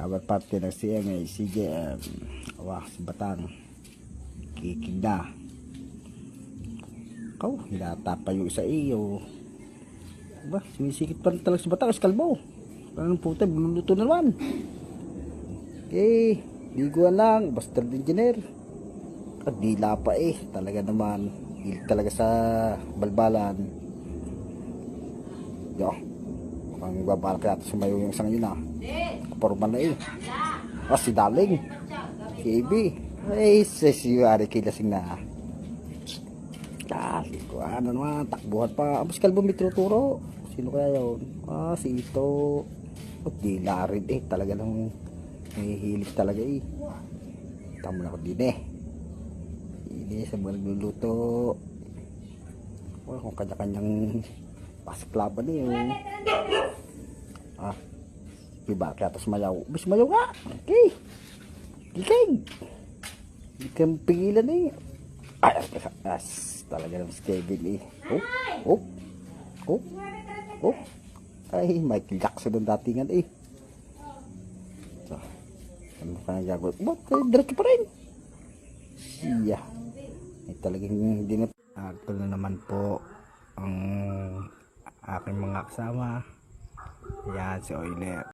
Cover party ng CM ay CJM. Wah, si Batang. Kikig na. Ikaw, hinata pa yung isa iyo. Ba, sinisikit pa talaga si Batang. Eskalbo. Parang puta, binuluto na naman. Okay, liguan lang. Bastard engineer. At dila pa eh. Talaga naman. Hilig talaga sa balbalan. Yo. Mukhang babalak natin sumayo yung isang yun ah. Kaporma na eh. Ah, si Daling. KB. Ay, si Ari kilasing na. Ah, ko ano naman, takbuhan pa. Ang kalbo may tinuturo. Sino kaya yun? Ah, si Ito. Oh, di rin eh. Talaga nang may hilig talaga eh. Tama na ko din eh. Ini sa mga nagluluto. Wala kung kanya-kanyang pasiklaban oh. Ah, Diba? Kaya tapos mayaw. Bis mayaw nga. Okay. Kikig. Hindi ka pigilan eh. Ay, as, talaga ng Kevin eh. Oh, oh, oh, oh. Ay, Michael Jackson ang datingan eh. So, ano ka na gagawin? Ba't eh, diretso pa rin? Siya. Ay, talagang hindi na. Ah, ito na naman po ang aking mga kasama. Yan, si.